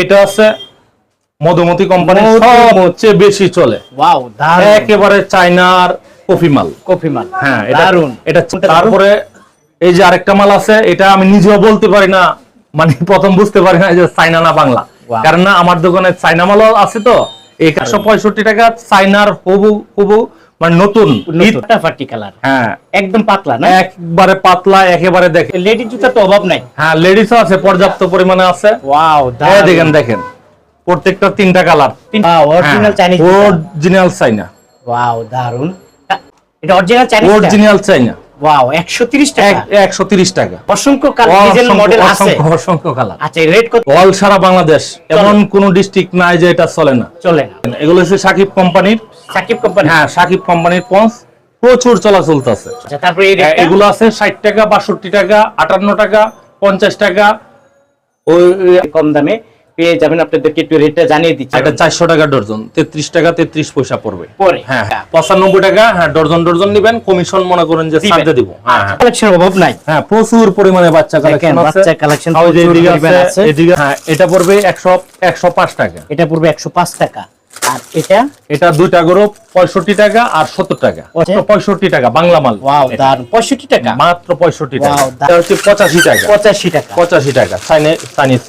এটা আছে মধুমতি কোম্পানি। সবচেয়ে বেশি চলে। ওয়াও একেবারে চাইনার কফি মাল। কফি মাল হ্যাঁ এটা এটা তারপরে এই যে আরেকটা মাল আছে এটা আমি নিজেও বলতে পারি না মানে প্রথম বুঝতে পারি না যে চাইনা না বাংলা. কারণ না আমার দোকানে চাইনা মালও আছে তো এই একশো পঁয়ষট্টি টাকা চাইনার হবু হবু মানে নতুন ফাটাফাটি কালার। হ্যাঁ। একদম পাতলা না? একবারে পাতলা একেবারে দেখেন। লেডিস জুতা তো অভাব নাই। হ্যাঁ লেডিসও আছে পর্যাপ্ত পরিমাণে আছে। ওয়াও দেখেন দেখেন। প্রত্যেকটা তিনটা colour. Original Chinese original China wow দারুণ এটা original Chinese original China wow 130 টাকা? একশো তিরিশ টাকা। অসংখ্য কালার অসংখ্য- মডেল আছে। অসংখ্য- কালার। আচ্ছা রেট কত? অল সারা বাংলাদেশ এমন কোন ডিস্ট্রিক্ট নাই যে এটা চলে না। চলে না। এগুলো হচ্ছে সাকিব কোম্পানির সাকিব কোম্পানি? হ্যাঁ সাকিব কোম্পানির পঞ্চ প্রচুর চলাচল আছে। আচ্ছা তারপরে এগুলো আছে ষাট টাকা বাষট্টি টাকা আটান্ন টাকা পঞ্চাশ টাকা। ওই কম দামে। পেয়ে যাবেন আপনাদেরকে একটু রেটটা জানিয়ে দিচ্ছি। এটা চারশো টাকা ডর্জন তেত্রিশ টাকা তেত্রিশ পয়সা পড়বে। পরে হ্যাঁ পঁচানব্বই টাকা হ্যাঁ ডর্জন ডর্জন নেবেন কমিশন মনে করেন যে সাজে দেব। হ্যাঁ হ্যাঁ। কালেকশন অভাব নাই। হ্যাঁ প্রচুর পরিমাণে বাচ্চা কালেকশন আছে। বাচ্চা কালেকশন এদিকে আছে। এদিকে হ্যাঁ এটা পড়বে একশো একশো পাঁচ টাকা। এটা পড়বে 105 টাকা। আর এটা? এটা দুইটা গরু পঁয়ষট্টি টাকা আর সত্তর টাকা। পঁয়ষট্টি টাকা বাংলা মাল। 65 টাকা? মাত্র পঁয়ষট্টি টাকা। হচ্ছে পঁচাশি টাকা। 85 টাকা। পঁচাশি টাকা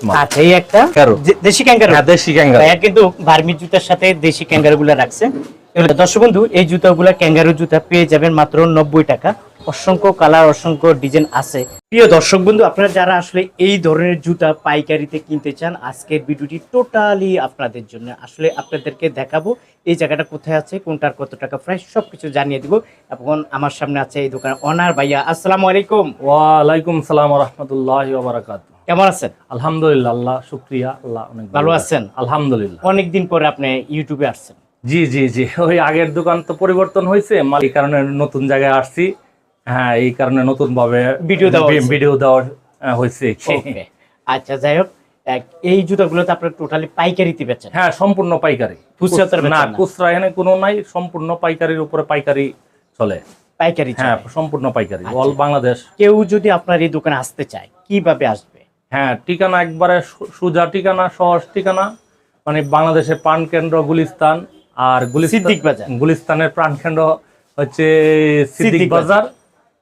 মাল। আচ্ছা এই একটা? দেশি ক্যাঙ্গারু? হ্যাঁ দেশি ক্যাঙ্গার। কিন্তু বার্মি জুতার সাথে দেশি ক্যাঙ্গারু গুলা রাখছে দর্শক বন্ধু এই জুতাগুলা ক্যাঙ্গারু জুতা পেয়ে যাবেন মাত্র নব্বই টাকা। অসংখ্য কালার অসংখ্য ডিজাইন আছে। প্রিয় দর্শক বন্ধু আপনারা যারা আসলে এই ধরনের জুতা পাইকারিতে কিনতে চান আজকের ভিডিওটি টোটালি আপনাদের জন্য। আসলে আপনাদেরকে দেখাবো এই জায়গাটা কোথায় আছে কোনটার কত টাকা প্রাইস সবকিছু জানিয়ে দিব। এখন আমার সামনে আছে এই দোকান অনার ভাইয়া। আসসালামু আলাইকুম। ওয়ালাইকুম সালাম রহমতুল্লাহ বারাকাত কেমন আছেন? আলহামদুলিল্লাহ আল্লাহ শুক্রিয়া আল্লাহ অনেক ভালো আছেন? আলহামদুলিল্লাহ। অনেকদিন পরে আপনি ইউটিউবে আসছেন। জি জি জি। ওই আগের দোকান তো পরিবর্তন হয়েছে মালিক কারণে নতুন জায়গায় আসছি। হ্যাঁ এই কারণে নতুন ভাবে ভিডিও দেওয়া ভিডিও দেওয়া হয়েছে। আচ্ছা যাই হোক এই জুতাগুলো তো আপনার টোটালি পাইকারিতে বেচেন? হ্যাঁ সম্পূর্ণ পাইকারি। খুচরা না খুচরা এখানে কোনো নাই সম্পূর্ণ পাইকারির উপরে পাইকারি চলে। পাইকারি হ্যাঁ সম্পূর্ণ পাইকারি আচ্ছা। অল বাংলাদেশ। কেউ যদি আপনার এই দোকানে আসতে চায় কীভাবে আসবে? হ্যাঁ ঠিকানা একবারে সুজা ঠিকানা সহজ ঠিকানা মানে বাংলাদেশের প্রাণ কেন্দ্র গুলিস্তান আর গুলিস্তান গুলিস্তানের প্রাণ কেন্দ্র হচ্ছে সিদ্দিক বাজার।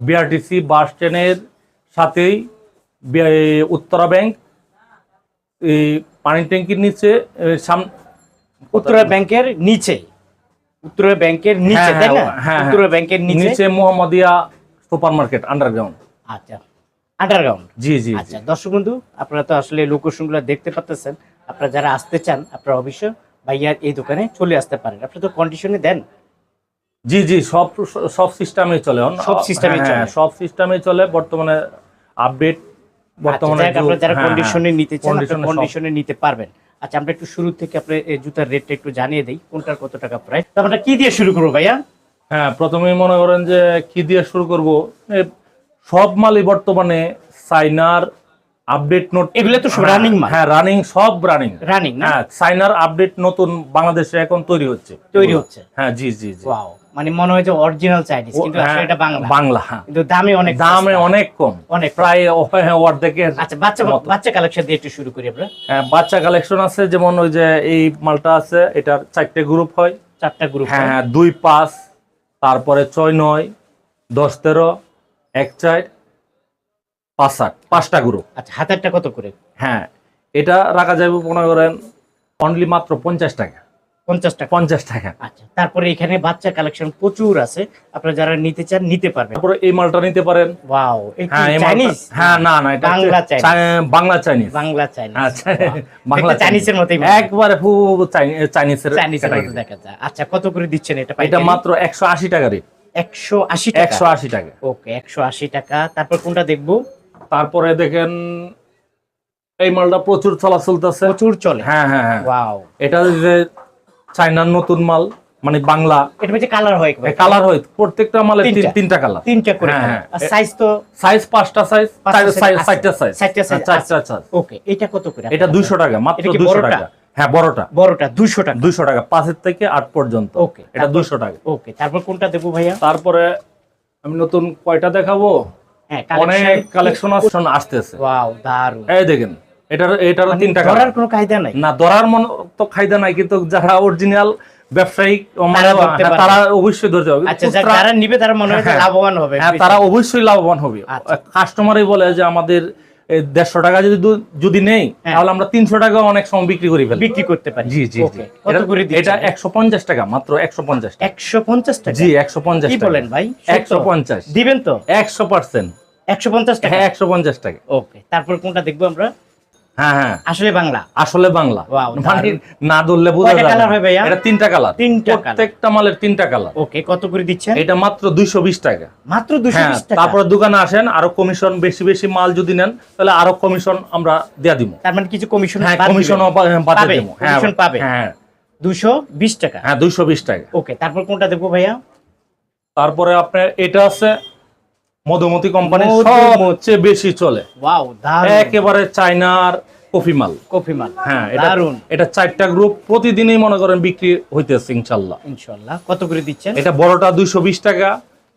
বিআরটিসি বাস স্ট্যান্ডের সাথেই উত্তরা ব্যাংক এই পানি ট্যাঙ্কির নিচে এ, সাম- উত্তরা ব্যাংকের নিচে। উত্তরা ব্যাংকের নিচে হ্যাঁ, তাই না? হ্যাঁ, হ্যাঁ, উত্তরা ব্যাংকের নিচে? নিচে মোহাম্মদিয়া সুপার মার্কেট আন্ডারগ্রাউন্ড। আচ্ছা আন্ডারগ্রাউন্ড। জি জি জি। আচ্ছা দর্শক বন্ধু আপনারা তো আসলে লোকেশনগুলো দেখতে পাচ্ছেন আপনারা যারা আসতে চান আপনারা অবশ্যই ভাইয়ার এই দোকানে চলে আসতে পারেন। আপনি তো কন্ডিশনে দেন। জি জি সব সব সিস্টেমে চলে। সব system-এই হ্যাঁ, চলে। সব সিস্টেমে চলে বর্তমানে আপডেট বর্তমানে আচ্ছা, আপনারা যারা হ্যাঁ, হ্যাঁ, কন্ডিশনে নিতে চান কন্ডিশনে নিতে পারবেন। আচ্ছা আমরা একটু শুরু থেকে আপনার এই জুতার রেটটা একটু জানিয়ে দেই কোনটার কত টাকা প্রাইস তো আমরা কি দিয়ে শুরু করব ভাইয়া? হ্যাঁ প্রথমেই মনে করেন যে কি দিয়ে শুরু করব? সব মালই বর্তমানে সাইনার আপডেট নোট এগুলো তো সব running মাল। হ্যাঁ রানিং সব রানিং রানিং না? হ্যাঁ সাইনার আপডেট নতুন বাংলাদেশে এখন তৈরি হচ্ছে। তৈরি হচ্ছে। হ্যাঁ জি জি জি। ওয়াও মানে মনে হয় যে অরিজিনাল চাইনিজ কিন্তু হ্যাঁ, আসলে এটা বাংলা। বাংলা হ্যাঁ। কিন্তু দামে অনেক দামে অনেক কম অনেক প্রায় অর্ধেকের আচ্ছা বাচ্চা। বাচ্চা কালেকশন দিয়ে একটু শুরু করি আমরা। হ্যাঁ, বাচ্চা কালেকশন আছে যেমন ওই যে এই মালটা আছে এটার চারটে গ্রুপ হয়। চারটা গ্রুপ হ্যাঁ হ্যাঁ। দুই পাঁচ তারপরে ছয় নয় দশ তেরো এক চার পাঁচ আট পাঁচটা গ্রুপ আচ্ছা হাতেরটা কত করে? হ্যাঁ এটা রাখা যাবে মনে করেন অনলি মাত্র পঞ্চাশ টাকা। পঞ্চাশ টাকা। পঞ্চাশ টাকা। আচ্ছা তারপরে এখানে বাচ্চা কালেকশন প্রচুর আছে। আপনারা যারা নিতে চান নিতে পারবেন। তারপরে এই মালটা নিতে পারেন। ওয়াও হ্যাঁ চাইনিজ হ্যাঁ না না এটা Bangla Chinese. Bangla Chinese Bangla Chinese আচ্ছা বাংলা চাইনিজের মতোই। একবারে খুব চাইনিজের চাইনিজের মতো দেখা যায়। আচ্ছা কত করে দিচ্ছেন এটা এটা মাত্র একশো আশি টাকা রেট একশো আশি টাকা? একশো আশি টাকা। ওকে একশো আশি টাকা। তারপর কোনটা দেখব? তারপরে দেখেন এই মালটা প্রচুর চলা চলতেছে প্রচুর চলে। হ্যাঁ হ্যাঁ হ্যাঁ। ওয়াও এটা যে চাইনার নতুন মাল মানে বাংলা এটা মধ্যে কালার হয় কালার হয় প্রত্যেকটা মালে তিনটা। তিনটা কালার তিনটা করে হ্যাঁ, colour। হ্যাঁ। আর সাইজ তো সাইজ পাঁচটা সাইজ size আছে। চারটা সাইজ চারটা size চারটা সাইজ ওকে এটা কত করে? এটা দুইশো টাকা মাত্র এটা কি দুইশো বড়টা? টাকা। হ্যাঁ বড়টা। বড়টা দুশো টাকা। দুইশো টাকা পাঁচের থেকে আট পর্যন্ত। ওকে এটা দুইশো টাকা। ওকে তারপর কোনটা দেবো ভাইয়া? তারপরে আমি নতুন কয়টা দেখাবো? হ্যাঁ অনেক কালেকশন আসতেছে ওয়াও দারুণ এই দেখেন এটার এটারও মানে তিনটা ধরার কোনো কায়দা নাই? না ধরার মন তো খাইদা নাই কিন্তু যারা অরিজিনাল ব্যবসায়িক মানে তারা ধরতে পারবে। তারা অবশ্যই ধরতে হবে আচ্ছা যারা নিবে তারা মনে হয় হ্যাঁ। লাভবান হবে হ্যাঁ তারা অবশ্যই লাভবান হবে। আচ্ছা। কাস্টমারই বলে যে আমাদের দেড়শো টাকা যদি যদি নেই হ্যাঁ। তাহলে আমরা তিনশো টাকা অনেক সময় বিক্রি করে ফেলি বিক্রি করতে পারি। জি জি এটা- একশো পঞ্চাশ টাকা মাত্র একশো পঞ্চাশ একশো পঞ্চাশ টাকা? জি একশো পঞ্চাশ বলেন ভাই? একশো পঞ্চাশ। দিবেন তো? একশো পার্সেন্ট। একশো পঞ্চাশ টাকা? হ্যাঁ একশো পঞ্চাশ টাকা। ওকে তারপর কোনটা দেখব আমরা? হ্যাঁ হ্যাঁ। আসলে বাংলা। আসলে বাংলা। Wow, মানে না ধরলে বোঝা ভাইয়া? এটা তিনটা কালার তিনটা প্রত্যেকটা মালের তিনটা কালার ওকে কত করে দিচ্ছেন? এটা মাত্র দুইশো বিশ টাকা। মাত্র হ্যাঁ টাকা? তারপরে দোকানে আসেন আরও কমিশন বেশি বেশি মাল যদি নেন তাহলে আরও কমিশন আমরা দেয়া দিব। তার মানে কিছু কমিশন হ্যাঁ বাদ হ্যাঁ commission পাবে। হ্যাঁ দুশো বিশ টাকা? হ্যাঁ দুইশো বিশ টাকা। ওকে তারপর কোনটা দেখব ভাইয়া? তারপরে আপনার এটা আছে মধুমতি কোম্পানি। সবচেয়ে বেশি চলে। একেবারে চাইনার কফি মাল কফি মাল হ্যাঁ এটা এটা চারটা গ্রুপ প্রতিদিনই মনে করেন বিক্রি হইতেছে ইনশাল্লাহ। ইনশাল্লাহ। কত করে দিচ্ছেন? এটা বড়টা দুইশো বিশ টাকা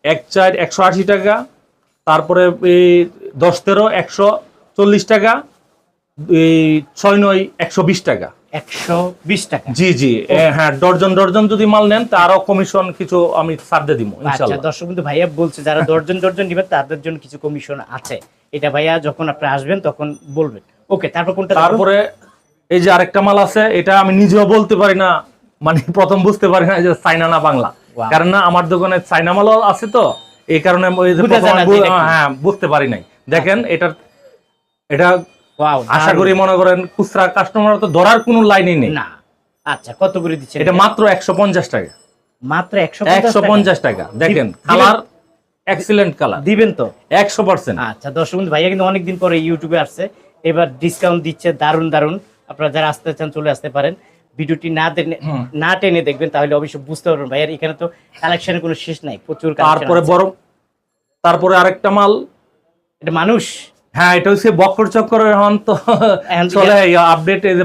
এক চার একশো আশি টাকা তারপরে এই দশ তেরো একশো চল্লিশ টাকা ছয় নয় একশো বিশ টাকা। একশো বিশ টাকা। জি জি হ্যাঁ ডর্জন ডর্জন যদি মাল নেন তা আরও কমিশন কিছু আমি ছাড় দিয়ে দিব আচ্ছা দর্শক কিন্তু ভাইয়া বলছে যারা দর্জন নিবেন তাদের জন্য কিছু কমিশন আছে। এটা ভাইয়া যখন আপনি আসবেন তখন বলবেন। ওকে তারপর কোনটা তারপরে এই যে আরেকটা মাল আছে এটা আমি নিজেও বলতে পারি না মানে প্রথম বুঝতে পারি না যে চাইনা না বাংলা. কারণ না আমার দোকানে চাইনা মালও আছে তো এই কারণে এটা। হ্যাঁ বুঝতে পারি নাই। দেখেন এটা এটা ওয়াও আশা করি মনে করেন খুচরা কাস্টমার তো ধরার কোনো লাইনই নেই। না। আচ্ছা কত করে দিচ্ছে এটা মাত্র একশো পঞ্চাশ টাকা। মাত্র একশো পঞ্চাশ টাকা? দেখেন? কালার এক্সিলেন্ট কালার দিবেন তো? একশো পার্সেন্ট আচ্ছা দর্শক বন্ধু ভাইয়া কিন্তু অনেকদিন পরে ইউটিউবে আসছে। এবার ডিসকাউন্ট দিচ্ছে দারুণ দারুণ আপনারা যারা আসতে চান চলে আসতে পারেন। ভিডিওটি না টেনে না টেনে দেখবেন তাহলে অবশ্যই বুঝতে পারবেন ভাইয়ার এখানে তো কালেকশনের কোনো শেষ নাই প্রচুর। বড় তারপরে আরেকটা মাল। এটা মানুষ? হ্যাঁ এটা হচ্ছে বক্কর চক্কর এখন তো চলে আপডেট এই যে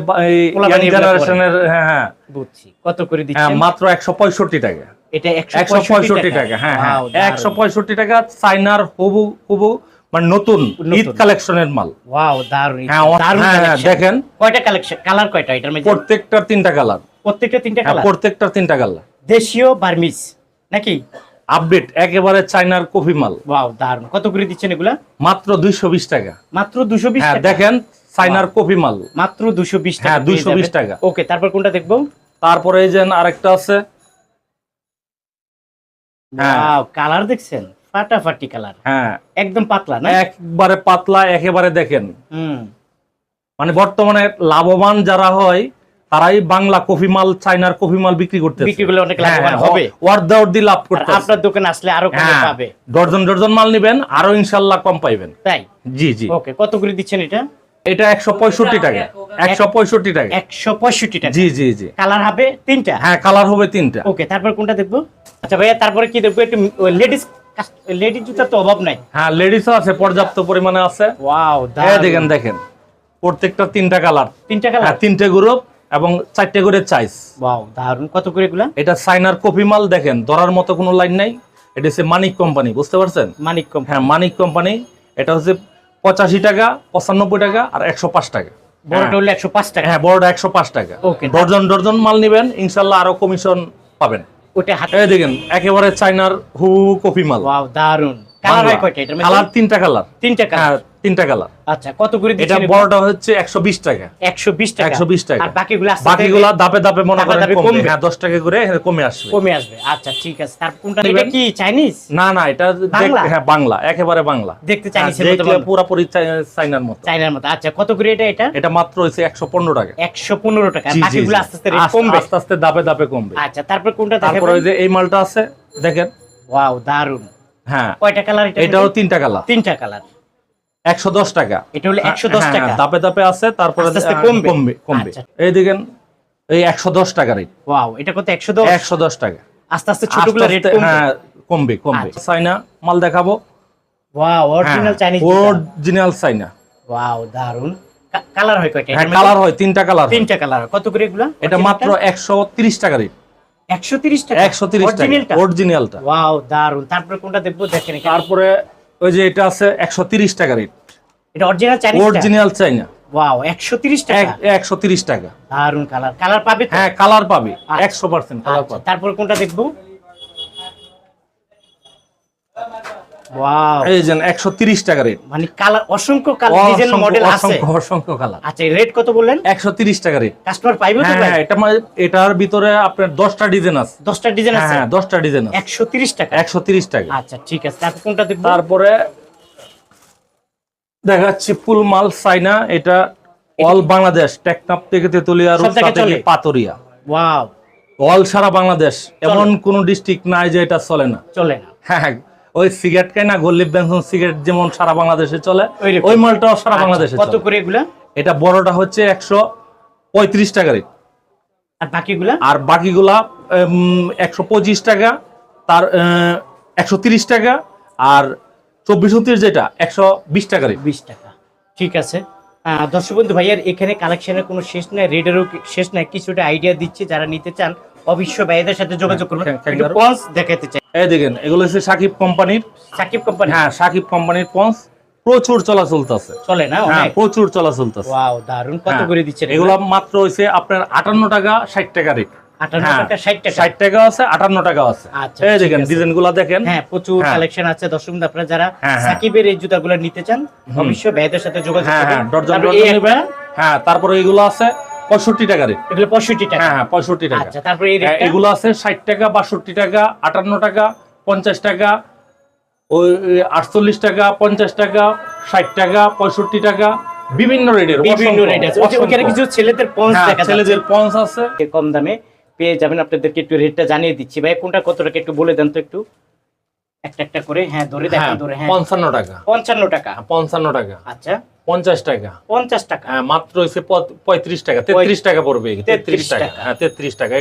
পোলাপানি জেনারেশনের হ্যাঁ হ্যাঁ। বুঝছি। কত করে হ্যাঁ দিচ্ছেন মাত্র একশো পঁয়ষট্টি টাকা। এটা একশো পঁয়ষট্টি টাকা? হ্যাঁ হ্যাঁ। একশো পঁয়ষট্টি টাকা চাইনার হুবু হুবু মানে নতুন। ঈদ কালেকশনের মাল। ওয়াও দারুণ হ্যাঁ হ্যাঁ, হ্যাঁ, দেখেন। কয়টা কালেকশন কালার কয়টা? এটার মধ্যে? প্রত্যেকটা তিনটা কালার প্রত্যেকটা তিনটা হ্যাঁ কালার প্রত্যেকটা তিনটা কালার দেশীয় বার্মিজ নাকি? আপডেট একেবারে চাইনার কফি মাল। ওয়াও দারুণ কত করে দিচ্ছেন এগুলা? মাত্র দুইশো বিশ টাকা। মাত্র দুশো বিশ হ্যাঁ টাকা? দেখেন চাইনার কফি মাল। মাত্র দুশো বিশ টাকা হ্যাঁ, 220 টাকা। ওকে তারপর কোনটা দেখব? তারপরে এই যে আরেকটা আছে। হ্যাঁ। ওয়াও কালার দেখছেন? ফাটাফাটি কালার হ্যাঁ। একদম পাতলা না? একবারে পাতলা একেবারে দেখেন। হুম। মানে বর্তমানে লাভবান যারা হয় তারাই বাংলা কফি মাল চাইনার কফি মাল বিক্রি করতে বিক্রি করলে অনেক লাভবান হবে। ওয়ার্দা ওয়ার্দি লাভ করতে আপনার দোকানে আসলে আরও কমে হ্যাঁ পাবে। ডর্জন ডর্জন মাল নিবেন আরও কম পাইবেন। তাই? জি জি। ওকে কত করে দিচ্ছেন এটা? এটা একশো পঁয়ষট্টি টাকা। একশো পঁয়ষট্টি টাকা। একশো পঁয়ষট্টি টাকা। জি জি জি। কালার হবে তিনটা? হ্যাঁ কালার হবে তিনটা। ওকে তারপর কোনটা দেখব? আচ্ছা ভাইয়া তারপরে কি দেখব? একটু লেডিস লেডিস জুতার তো অভাব নাই। হ্যাঁ লেডিসও আছে পর্যাপ্ত পরিমাণে আছে। ওয়াও দেখেন দেখেন। প্রত্যেকটা তিনটা কালার তিনটা হ্যাঁ কালার তিনটে গ্রুপ এবং চারটে করে চাইস। দারুণ কত করে এগুলা? এটা সাইনার কপি মাল দেখেন ধরার মতো কোনো লাইন নাই। এটা হচ্ছে মানিক কোম্পানি বুঝতে পারছেন? মানিক কম হ্যাঁ মানিক কোম্পানি। এটা হচ্ছে পঁচাশি টাকা পঁচানব্বই টাকা আর একশো পাঁচ টাকা। বড়টা হলো একশো পাঁচ টাকা? হ্যাঁ বড়টা একশো পাঁচ টাকা। Okay. ডর্জন ডর্জন মাল নিবেন ইনশাল্লাহ আরও কমিশন পাবেন। ওটা হাতে এই দেখেন একেবারে চাইনার হু কপি মাল। দারুণ কালার হয় কয়টা এটার কালার তিনটা কালার তিনটা কালার তিনটা কালার আচ্ছা কত করে এটা বড়টা হচ্ছে একশো বিশ টাকা। একশো বিশ টাকা। টাকা। আর বাকিগুলো আস্তে আস্তে দাপে দাপে মনে করেন কমবে। কমবে। হ্যাঁ দশ টাকা করে কমে আসবে। কমে আসবে। আচ্ছা ঠিক আছে। তার কোনটা এটা কি চাইনিজ না না এটা দেখ- বাংলা? হ্যাঁ বাংলা। একেবারে বাংলা। দেখতে মতো পুরাপুরি চাইনার মতো। চাইনার মতো। আচ্ছা কত করে এটা এটা? এটা মাত্র হচ্ছে একশো পনেরো টাকা। একশো পনেরো টাকা। বাকিগুলো আস্তে আস্তে আস্তে- কমবে? আস্তে আস্তে দাপে দাপে কমবে। আচ্ছা তারপর কোনটা তারপরে ওই যে এই মালটা আছে দেখেন। ওয়াও দারুণ হ্যাঁ। কয়টা কালার এটা এটাও তিনটা কালার তিনটা কালার একশো দশ টাকা। এটা হলো হ্যাঁ, টাকা হ্যাঁ, দাপে দাপে আছে তারপরে আস্তে আস্তে আহ, কমবে। কমবে কমবে। আচ্ছা। এই দেখেন এই একশো দশ টাকা রেট ওয়াও এটা কত টাকা। আস্তে আস্তে ছোটগুলো আস্তে রেট কমবে। হ্যাঁ কমবে কমবে। আচ্ছা। চাইনা মাল দেখাবো। Wow original Chinese original China wow দারুণ কালার হয় কয়টা? কালার হয় তিনটা কালার তিনটা কালার কত করে এগুলা? এটা মাত্র একশো তিরিশ টাকা রেট একশো তিরিশ টাকা। একশো তিরিশ টাকা। অরিজিনালটা অরিজিনালটা ওয়াও দারুণ তারপর কোনটা দেখব? দেখেন। তারপরে ওই যে এটা আছে একশো তিরিশ টাকা রেট এটা original Chinese original China wow একশো তিরিশ টাকা। একশো তিরিশ টাকা। দারুণ কালার কালার পাবে হ্যাঁ কালার পাবে। আচ্ছা। একশো পার্সেন্ট কালার পাবে। তারপর কোনটা দেখব? এই যে একশো তিরিশ টাকা রেট মানে কালার অসংখ্য কালার ডিজাইন মডেল আছে। অসংখ্য অসংখ্য কালার আচ্ছা রেট কত বললেন? একশো তিরিশ টাকা রেট কাস্টমার পাইবে তো হ্যাঁ ভাই হ্যাঁ, এটা মানে- এটার ভিতরে আপনার দশটা ডিজাইন আছে। দশটা ডিজাইন হ্যাঁ আছে? হ্যাঁ দশটা ডিজাইন আছে। টাকা। টাকা। আচ্ছা ঠিক আছে। তারপর কোনটা দেখব? তারপরে দেখাচ্ছি ফুল মাল সাইনা। এটা অল বাংলাদেশ টেকনাপ থেকে তেতুলিয়া থেকে? পাতুরিয়া ওয়াও অল সারা বাংলাদেশ। এমন কোন ডিস্ট্রিক্ট নাই যে এটা চলে না। চলে না। হ্যাঁ, ওই সিগারেট খাই না গল্লিপ বেনসন সিগারেট যেমন সারা বাংলাদেশে চলে ওই মালটাও সারা আচ্ছা, বাংলাদেশে কত করে এগুলা? এটা বড়টা হচ্ছে একশো পঁয়ত্রিশ টাকা আর বাকিগুলা? আর বাকিগুলা একশো পঁচিশ টাকা তার একশো তিরিশ টাকা আর চব্বিশ উনত্রিশ যেটা একশো বিশ টাকা রেট বিশ টাকা। ঠিক আছে। দর্শক বন্ধু ভাইয়ার এখানে কালেকশনের কোনো শেষ নাই রেডেরও শেষ নাই কিছুটা আইডিয়া দিচ্ছি যারা নিতে চান অবশ্য ভাইয়াদের সাথে যোগাযোগ করবেন হ্যাঁ, হ্যাঁ, দেখাতে চাই। এই দেখেন এগুলো হচ্ছে সাকিব কোম্পানির সাকিব কোম্পানি। হ্যাঁ সাকিব কোম্পানির পঞ্চ প্রচুর চলাচল আছে। চলে না? হ্যাঁ প্রচুর চলাচল আছে। ওয়াও দারুণ কত হ্যাঁ, করে দিচ্ছেন এগুলো? মাত্র হইছে আপনার আটান্ন টাকা ষাট টাকা রেট আটান্ন হ্যাঁ, টাকা ষাট টাকা। ষাট টাকা আছে আটান্ন টাকা আছে। আচ্ছা, এই দেখেন আছে। ডিজাইনগুলা দেখেন। হ্যাঁ প্রচুর হ্যাঁ। কালেকশন আছে। দর্শক আপনারা যারা হ্যাঁ, হ্যাঁ। সাকিবের এই জুতাগুলো নিতে চান অবশ্যই ভাইয়াদের সাথে যোগাযোগ হ্যাঁ করবেন। হ্যাঁ হ্যাঁ তারপরে এগুলো আছে। পঁয়ষট্টি টাকা রেট এগুলো পঁয়ষট্টি টাকা। হ্যাঁ হ্যাঁ পঁয়ষট্টি টাকা। আচ্ছা তারপরে হ্যাঁ, এগুলো আছে ষাট টাকা বাষট্টি টাকা আটান্ন টাকা পঞ্চাশ টাকা ওই আটচল্লিশ টাকা পঞ্চাশ টাকা ষাট টাকা পঁয়ষট্টি টাকা বিভিন্ন রেটের বিভিন্ন রেট আছে। ওখানে কিছু ছেলেদের পন্স দেখা যাচ্ছে। ছেলেদের পঞ্চ আছে। কম দামে পেয়ে যাবেন। আপনাদেরকে একটু রেটটা জানিয়ে দিচ্ছি। ভাই কোনটা কত টাকা একটু বলে দেন তো একটু। একটা একটা করে হ্যাঁ ধরে হ্যাঁ দেখেন ধরে হ্যাঁ। পঞ্চান্ন টাকা। পঞ্চান্ন টাকা। পঞ্চান্ন টাকা। আচ্ছা। পঞ্চাশ টাকা। পঞ্চাশ টাকা। হ্যাঁ মাত্র হচ্ছে পঁয়- পঁয়ত্রিশ টাকা তেত্রিশ টাকা পড়বে তেত্রিশ টাকা। হ্যাঁ তেত্রিশ টাকা।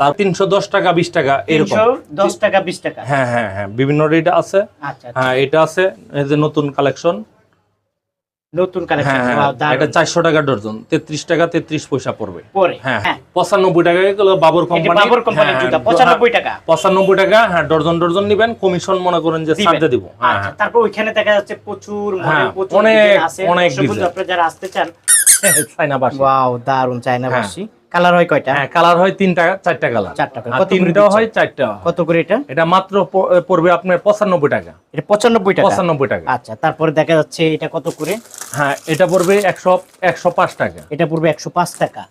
তার তিনশো দশ টাকা বিশ টাকা এরকম। দশ টাকা বিশ টাকা। হ্যাঁ হ্যাঁ হ্যাঁ বিভিন্ন রেট আছে। আচ্ছা হ্যাঁ এটা আছে এই যে নতুন কালেকশন নতুন কালেকশন এটা চারশো টাকা ডর্জন তেত্রিশ টাকা তেত্রিশ পয়সা পড়বে। পরে হ্যাঁ পঁচানব্বই টাকা এগুলো বাবর কোম্পানি বাবর কোম্পানির জুতা পঁচানব্বই টাকা। পঁচানব্বই টাকা হ্যাঁ ডর্জন ডর্জন নিবেন কমিশন মনে করেন যে দিবেন। দিব। আচ্ছা তারপর ওইখানে দেখা যাচ্ছে প্রচুর model, প্রচুর অনেক, অনেক দর্শক আপনারা যারা আসতে চান চাইনা ওয়াও দারুণ চায়না। বাসি কালার হয় কয়টা? হ্যাঁ কালার হয় তিনটা চারটা কালার চারটা? হয় চারটা। কত করে এটা? এটা মাত্র পড়বে আপনার পঁচানব্বই টাকা। এটা পঁচানব্বই টাকা? পঁচানব্বই টাকা। আচ্ছা তারপরে দেখা যাচ্ছে এটা কত করে? হ্যাঁ এটা পড়বে একশো একশো পাঁচ টাকা। এটা পড়বে একশো পাঁচ টাকা।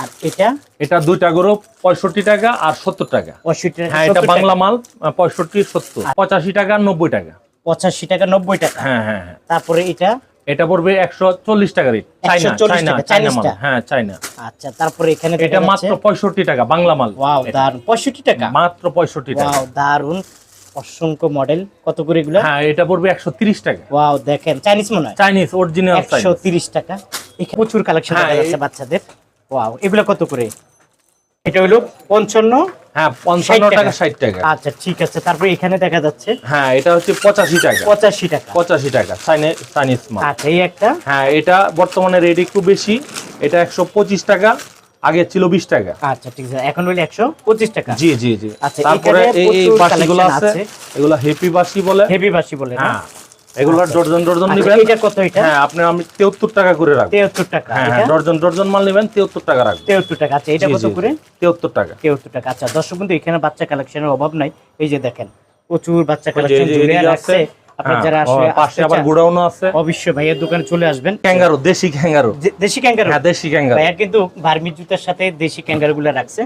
আর এটা? এটা দুইটা গরু পঁয়ষট্টি টাকা আর সত্তর টাকা। পঁয়ষট্টি টাকা হ্যাঁ এটা বাংলা মাল পঁয়ষট্টি সত্তর। পঁচাশি টাকা নব্বই টাকা। পঁচাশি টাকা নব্বই টাকা। হ্যাঁ হ্যাঁ হ্যাঁ। তারপরে এটা? এটা পড়বে একশো চল্লিশ টাকা রেট চাইনা 140 চাইনা চাইনা মাল। হ্যাঁ চাইনা আচ্ছা তারপরে এখানে এটা মাত্র পঁয়ষট্টি টাকা বাংলা মাল। ওয়াও দারুণ পঁয়ষট্টি টাকা? মাত্র পঁয়ষট্টি টাকা। দারুণ অসংখ্য মডেল। কত করে এগুলো? হ্যাঁ এটা পড়বে একশো তিরিশ টাকা। ওয়াও দেখেন চাইনিজ মনে হয়? চাইনিজ অরিজিনাল একশো তিরিশ টাকা। এখানে প্রচুর কালেকশন হ্যাঁ, দেখা যাচ্ছে বাচ্চাদের। ওয়াও এগুলো কত করে? এটা হলো পঞ্চান্ন? হ্যাঁ পঞ্চান্ন 60 টাকা। টাকা ষাট টাকা। আচ্ছা ঠিক আছে। তারপর এখানে দেখা যাচ্ছে হ্যাঁ এটা হচ্ছে পঁচাশি টাকা। পঁচাশি টাকা। পঁচাশি টাকা চাইনিজ চাইনিজ মাল। আচ্ছা এই একটা? হ্যাঁ এটা বর্তমানে রেট একটু বেশি। এটা একশো পঁচিশ টাকা। আগে ছিল বিশ টাকা। আচ্ছা ঠিক আছে। এখন হলো একশো পঁচিশ টাকা। জি জি জি। আচ্ছা, তারপরে এই বাসিগুলো আছে। আছে। এগুলো হেপি বাসি বলে। হেভি বাসি বলে না? হ্যাঁ এগুলো আচ্ছা। ডর্জন ডর্জন আচ্ছা, নেবেন। এটা কত এটা? হ্যাঁ আপনি আমি টাকা করে টাকা হ্যাঁ হ্যাঁ ডর্জন ডর্জন মাল নেবেন তেহত্তর টাকা রাখবেন তেহত্তর টাকা আচ্ছা এটা কত করে? তেহত্তর টাকা। তেহত্তর টাকা আচ্ছা দর্শক বন্ধু এখানে বাচ্চা কালেকশনের অভাব নাই। এই যে দেখেন প্রচুর বাচ্চা কালেকশন রাখছে। আপনারা হ্যাঁ, যারা আসলে পাশে আবার চান, আছে। অবশ্যই ভাইয়ের দোকানে চলে আসবেন। ক্যাঙ্গারু দেশি ক্যাঙ্গারু। দেশি ক্যাঙ্গারু? হ্যাঁ দেশি ক্যাঙ্গারু। ভাইয়া কিন্তু ভার্মি জুতার সাথে দেশি ক্যাঙ্গারু রাখছে।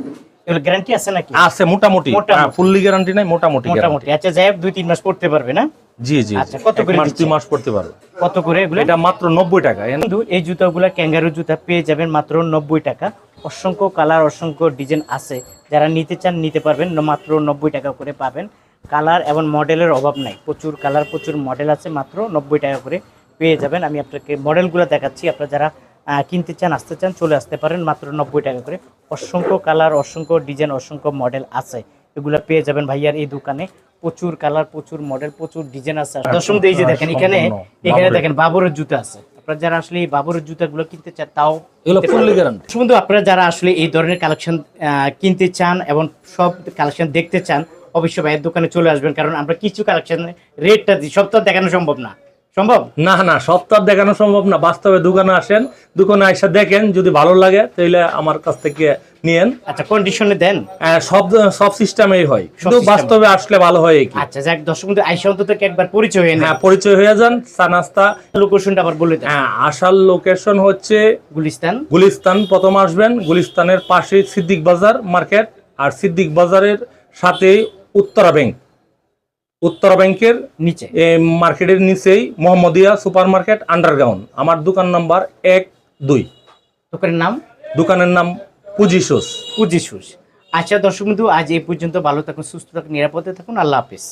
এগুলো গ্যারান্টি আছে নাকি? আছে মোটামুটি। মোটামুটি। ফুললি গ্যারান্টি নাই মোটামুটি মোটামুটি। আচ্ছা যাই দুই তিন মাস পড়তে পারবে না? জি জি আচ্ছা, কত করে মাস দুই মাস পড়তে পারবে। কত করে এগুলো? এটা মাত্র নব্বই টাকা। এন- কিন্তু এই জুতাগুলো ক্যাঙ্গারু জুতা পেয়ে যাবেন মাত্র নব্বই টাকা। অসংখ্য কালার অসংখ্য ডিজাইন আছে। যারা নিতে চান নিতে পারবেন মাত্র নব্বই টাকা করে পাবেন। কালার এবং মডেলের অভাব নাই। প্রচুর কালার প্রচুর মডেল আছে মাত্র নব্বই টাকা করে পেয়ে যাবেন। আমি আপনাকে মডেলগুলো দেখাচ্ছি। আপনারা যারা কিনতে চান আসতে চান চলে আসতে পারেন মাত্র নব্বই টাকা করে। অসংখ্য কালার অসংখ্য ডিজাইন অসংখ্য মডেল আছে। এগুলো পেয়ে যাবেন ভাইয়ার এই দোকানে। প্রচুর কালার প্রচুর মডেল প্রচুর ডিজাইন আছে। দর্শক এই যে দেখেন এখানে এখানে দেখেন বাবরের জুতা আছে। আপনারা যারা আসলে এই বাবরের জুতাগুলো কিনতে চান তাও এগুলো ফুললি গ্যারান্টি শুধু আপনারা যারা আসলে এই ধরনের কালেকশন কিনতে চান এবং সব কালেকশন দেখতে চান অবশ্যই ভাইয়ের দোকানে চলে আসবেন কারণ আমরা কিছু কালেকশন রেটটা দিই। আর দেখানো সম্ভব না। সম্ভব? না না সপ্তাহ দেখানো সম্ভব না। বাস্তবে দোকানে আসেন দোকানে এসে দেখেন যদি ভালো লাগে তাহলে আমার কাছ থেকে নিয়েন। আচ্ছা কন্ডিশনে দেন। সব সব সিস্টেমেই হয়। system-এ। বাস্তবে আসলে ভালো হয় কি? আচ্ছা যাক দর্শক বন্ধু আইসা অন্তত একবার পরিচয় হয়ে হ্যাঁ পরিচয় হয়ে যান চা নাস্তা লোকেশনটা আবার বলে দেন। হ্যাঁ আসার লোকেশন হচ্ছে গুলিস্তান। গুলিস্তান প্রথম আসবেন। গুলিস্তানের পাশে সিদ্দিক বাজার মার্কেট আর সিদ্দিক বাজারের সাথে উত্তরা ব্যাংক। উত্তরা ব্যাংকের নিচে। মার্কেটের নিচেই মোহাম্মদিয়া সুপার মার্কেট আন্ডারগ্রাউন্ড। আমার দোকান নাম্বার এক দুই। দোকানের নাম? দোকানের নাম পুঁজি সুস পুজি সুস আচ্ছা দর্শক বন্ধু আজ এই পর্যন্ত ভালো থাকুন সুস্থ থাকুন নিরাপদে থাকুন। আল্লাহ হাফিজ।